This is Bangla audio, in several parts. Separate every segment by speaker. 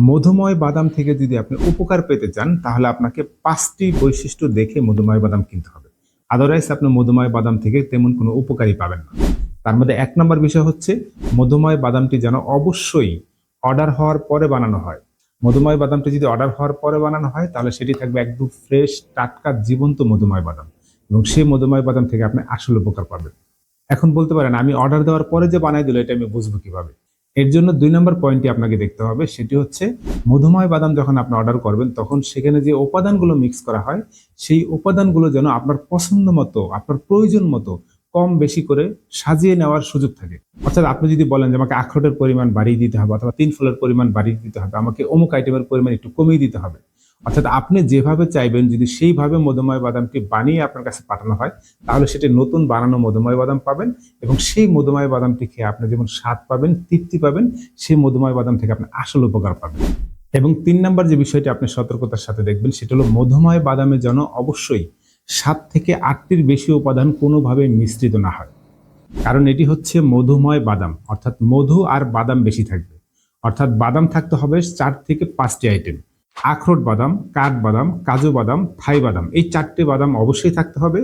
Speaker 1: মধুময় বাদাম থেকে যদি আপনি উপকার পেতে চান, তাহলে আপনাকে পাঁচটি বৈশিষ্ট্য দেখে মধুময় বাদাম কিনতে হবে। আদারওয়াইজ আপনি মধুময় বাদাম থেকে তেমন কোনো উপকারই পাবেন না। তার মধ্যে এক নম্বর বিষয় হচ্ছে, মধুময় বাদামটি যেন অবশ্যই অর্ডার হওয়ার পরে বানানো হয়। মধুময় বাদামটি যদি অর্ডার হওয়ার পরে বানানো হয়, তাহলে সেটি থাকবে একদম ফ্রেশ টাটকা, জীবন্ত মধুময় বাদাম। এবং সেই মধুময় বাদাম থেকে আপনি আসল উপকার পাবেন। এখন বলতে পারেন, আমি অর্ডার দেওয়ার পরে যে বানাই দিল, এটা আমি বুঝব কীভাবে? এর জন্য দুই নম্বর পয়েন্টটি আপনাকে দেখতে হবে, সেটি হচ্ছে মধুময় বাদাম যখন আপনি অর্ডার করবেন, তখন সেখানে যে উপাদানগুলো মিক্স করা হয়, সেই উপাদানগুলো যেন আপনার পছন্দ মতো, আপনার প্রয়োজন মতো কম বেশি করে সাজিয়ে নেওয়ার সুযোগ থাকে। অর্থাৎ আপনি যদি বলেন যে আমাকে আখরোটের পরিমাণ বাড়িয়ে দিতে হবে, অথবা তিন ফুলের পরিমাণ বাড়িয়ে দিতে হবে, আমাকে অমুক আইটেমের পরিমাণ একটু কমিয়ে দিতে হবে অর্থাৎ আপনি যেভাবে চাইবেন যদি সেইভাবে মধুময় বাদামটি বানিয়ে আপনার কাছে পাঠানো হয়, তাহলে সেটি নতুন বানানো মধুময় বাদাম পাবেন এবং সেই মধুময় বাদামটি খেয়ে আপনি যেমন স্বাদ পাবেন, তৃপ্তি পাবেন, সেই মধুময় বাদাম থেকে আপনি আসল উপকার পাবেন। এবং তিন নম্বর যে বিষয়টি আপনি সতর্কতার সাথে দেখবেন, সেটা হলো মধুময় বাদামের জন্য অবশ্যই সাত থেকে আটটির বেশি উপাদান কোনোভাবে মিশ্রিত না হয়। কারণ এটি হচ্ছে মধুময় বাদাম, অর্থাৎ মধু আর বাদাম বেশি থাকবে। অর্থাৎ বাদাম থাকতে হবে চার থেকে পাঁচটি আইটেম। আখরোট বাদাম, কাঠ বাদাম, কাজু বাদাম, থাই বাদাম, এই চারটি বাদাম অবশ্যই থাকতে হবে।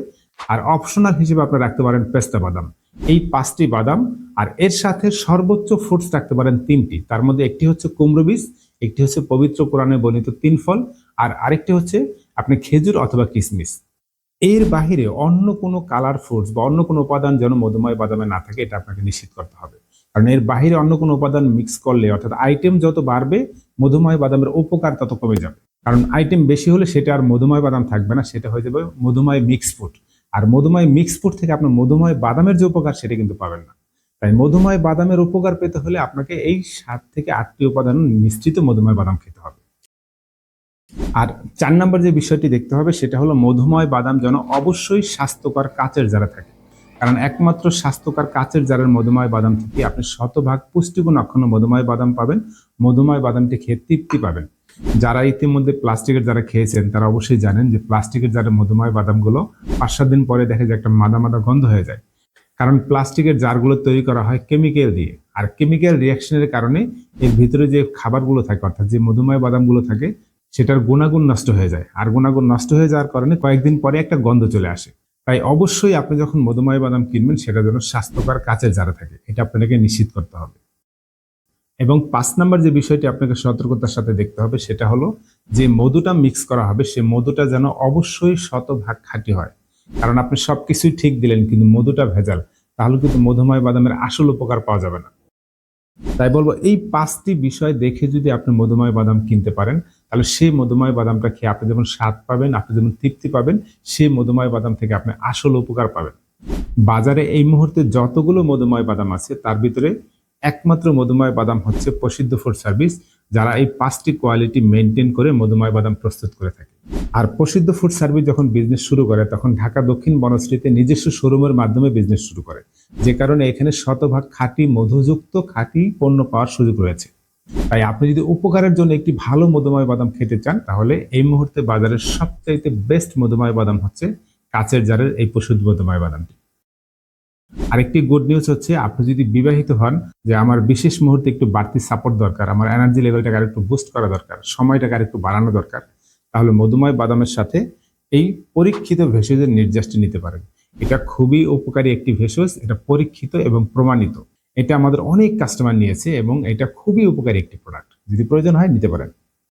Speaker 1: আর অপশনাল হিসেবে আপনারা রাখতে পারেন পেস্তা বাদাম। এই পাঁচটি বাদাম আর এর সাথে সর্বোচ্চ ফ্রুটস রাখতে পারেন তিনটি। তার মধ্যে একটি হচ্ছে কুমড়ো বীজ, একটি হচ্ছে পবিত্র কোরআনে বর্ণিত তিন ফল, আর আরেকটি হচ্ছে আপনি খেজুর অথবা কিশমিশ এর বাহিরে অন্য কোনো কালার ফ্রুটস বা অন্য কোনো উপাদান যেন মধুময় বাদামে না থাকে, এটা আপনাকে নিশ্চিত করতে হবে। কারণ এর বাহিরে অন্য কোনো উপাদান মিক্স করলে, অর্থাৎ আইটেম যত বাড়বে মধুময় বাদামের উপকার তত কমে যাবে। কারণ আইটেম বেশি হলে সেটা আর মধুময় বাদাম থাকবে না, সেটা হয়ে যাবে মধুময় মিক্স ফুড আর মধুময় মিক্স ফুড থেকে আপনার মধুময় বাদামের যে উপকার, সেটা কিন্তু পাবেন না। তাই মধুময় বাদামের উপকার পেতে হলে আপনাকে এই সাত থেকে আটটি উপাদান মিশ্রিত মধুময় বাদাম খেতে হবে। আর চার নম্বর যে বিষয়টি দেখতে হবে, সেটা হলো মধুময় বাদাম যেন অবশ্যই স্বাস্থ্যকর কাচের যারা থাকে কারণ একমাত্র স্বাস্থ্যকর কাচের জারের মধুময় বাদাম থেকে আপনি শতভাগ পুষ্টিগুণ অক্ষুণ্ণ মধুময় বাদাম পাবেন। মধুময় বাদামটি খেয়ে তৃপ্তি পাবেন। যারা ইতিমধ্যে প্লাস্টিকের যারা খেয়েছেন, তারা অবশ্যই জানেন যে প্লাস্টিকের যারা মধুময় বাদামগুলো পাঁচ সাত দিন পরে দেখা যায় একটা মাদা মাদা গন্ধ হয়ে যায়। কারণ প্লাস্টিকের জারগুলো তৈরি করা হয় কেমিক্যাল দিয়ে। আর কেমিক্যাল রিয়াকশনের কারণে এর ভিতরে যে খাবারগুলো থাকে, অর্থাৎ যে মধুময় বাদামগুলো থাকে, সেটার গুণাগুণ নষ্ট হয়ে যায়। আর গুণাগুণ নষ্ট হয়ে যাওয়ার কারণে কয়েকদিন পরে একটা গন্ধ চলে আসে। তাই অবশ্যই আপনি যখন মধুময় বাদাম কিনবেন, সেটা যেন স্বাস্থ্যকর কাচের জারে থাকে। এটা আপনাকে নিশ্চিত করতে হবে। এবং পাঁচ নাম্বার যে বিষয়টি আপনাকে সতর্কতার সাথে দেখতে হবে, সেটা হলো যে মধুটা মিক্স করা হবে, সে মধুটা যেন অবশ্যই শতভাগ খাঁটি হয়। কারণ আপনি সব কিছুই ঠিক দিলেন, কিন্তু মধুটা ভেজাল, তাহলে কিন্তু মধুময় বাদামের আসল উপকার পাওয়া যাবে না। তাই বলব, এই পাঁচটি বিষয় দেখে যদি আপনি মধুময় বাদাম কিনতে পারেন, তাহলে সেই মধুময় বাদামটা খেয়ে আপনি যেমন স্বাদ পাবেন, আপনি যেমন তৃপ্তি পাবেন, সেই মধুময় বাদাম থেকে আপনি আসল উপকার পাবেন। বাজারে এই মুহূর্তে যতগুলো মধুময় বাদাম আছে, তার ভিতরে একমাত্র মধুময় বাদাম হচ্ছে প্রসিদ্ধ ফুড সার্ভিস যারা এই পাঁচটি কোয়ালিটি মেনটেন করে মধুময় বাদাম প্রস্তুত করে থাকে। আর প্রসিদ্ধ ফুড সার্ভিস যখন বিজনেস শুরু করে, তখন ঢাকা দক্ষিণ বনশ্রীতে নিজস্ব শোরুমের মাধ্যমে বিজনেস শুরু করে। যে কারণে এখানে শতভাগ খাঁটি মধুযুক্ত, খাঁটি পণ্য পাওয়ার সুযোগ রয়েছে। তাই আপনি যদি উপকারের জন্য একটি ভালো মধুময় বাদাম খেতে চান, তাহলে এই মুহূর্তে বাজারের সবচাইতে বেস্ট মধুময় বাদাম হচ্ছে কাচের জারের এই প্রসিদ্ধ মধুময় বাদামটি। আরেকটি গুড নিউজ হচ্ছে, আপনি যদি বিবাহিত হন, যে আমার বিশেষ মুহূর্তে একটু বাড়তি সাপোর্ট দরকার, আমার এনার্জি লেভেলটাকে আরেকটু বুস্ট করা দরকার, সময়টাকে আরেকটু বাড়ানো দরকার, তাহলে মধুময় বাদামের সাথে এই পরীক্ষিত ভেষজের নির্যাসটি নিতে পারেন। এটা খুবই উপকারী একটি ভেষজ, এটা পরীক্ষিত এবং প্রমাণিত। এটা আমাদের অনেক কাস্টমার নিয়েছে এবং এটা খুবই উপকারী একটি প্রোডাক্ট যদি প্রয়োজন হয়, নিতে পারেন।